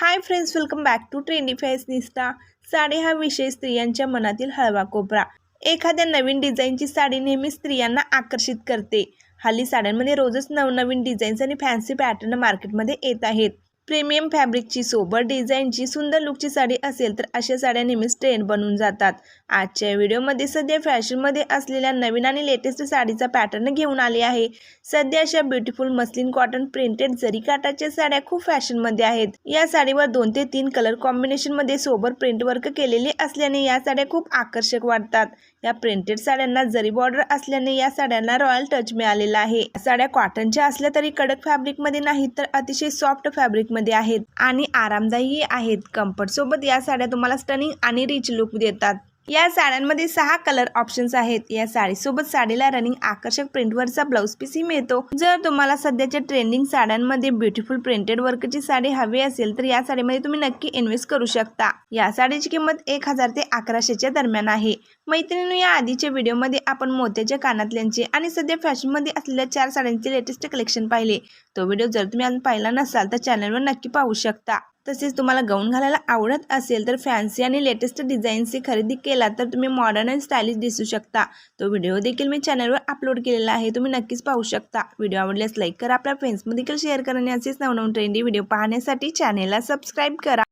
Hi friends welcome back to trendy fashionista sari हा विषय स्त्रियांच्या मनातील हळवा कोपरा. एखाद्या नवीन डिझाईनची साडी नेहमी स्त्रियांना आकर्षित करते. हल्ली साड्यांमध्ये रोजच नवनवीन डिझाईन्स आणि फॅन्सी पॅटर्न मार्केटमध्ये येत आहेत. प्रीमियम फॅब्रिकची सोबत डिझाईनची सुंदर लुकची साडी असेल तर अशा साड्या नेहमीच ट्रेंड बनून जातात. आजच्या व्हिडिओमध्ये सध्या फॅशनमध्ये असलेल्या नवीन आणि लेटेस्ट साडीचा पॅटर्न घेऊन आले आहे. सध्या अशा ब्युटिफुल मस्लिन कॉटन प्रिंटेड जरी काटाच्या साड्या खूप फॅशनमध्ये आहेत. या साडीवर दोन ते तीन कलर कॉम्बिनेशनमध्ये सोबत प्रिंट वर्क केलेले असल्याने या साड्या खूप आकर्षक वाटतात. या प्रिंटेड साड्यांना जरी बॉर्डर असल्याने या साड्यांना रॉयल टच मिळालेला आहे. साड्या कॉटनच्या असल्या तरी कडक फॅब्रिकमध्ये नाही तर अतिशय सॉफ्ट फॅब्रिक मध्ये आहेत आणि आरामदायी आहेत. कम्फर्ट सोबत या साड्या तुम्हाला स्टनिंग आणि रिच लुक देतात. या साड्यांमध्ये सहा कलर ऑप्शन्स आहेत. या साडीसोबत साडीला रनिंग आकर्षक प्रिंटवरचा ब्लाऊज पीसही मिळतो. जर तुम्हाला सध्याच्या ट्रेंडिंग साड्यांमध्ये ब्युटिफुल प्रिंटेड वर्कची साडी हवी असेल तर या साडीमध्ये तुम्ही नक्की इन्व्हेस्ट करू शकता. या साडीची किंमत एक हजार ते अकराशेच्या दरम्यान आहे. मैत्रिणीनं या आधीच्या व्हिडिओमध्ये आपण मोत्याच्या कानातल्यांचे आणि सध्या फॅशनमध्ये असलेल्या चार साड्यांचे लेटेस्ट कलेक्शन पाहिले. तो व्हिडिओ जर तुम्ही अजून पाहिला नसाल तर चॅनलवर नक्की पाहू शकता. तसेच तुम्हाला गाऊन घालायला आवडत असेल तर फॅन्सी आणि लेटेस्ट डिझाईन्सची खरेदी केला तर तुम्ही मॉडर्न आणि स्टायलिश दिसू शकता. तो व्हिडिओ देखील मी चॅनलवर अपलोड केलेला आहे. तुम्ही नक्कीच पाहू शकता. व्हिडिओ आवडल्यास लाईक करा. आपल्या फ्रेंड्समध्ये देखील शेअर करण्याचेच असेच नवनवीन ट्रेंडी व्हिडिओ पाहण्यासाठी चॅनेलला सबस्क्राईब करा.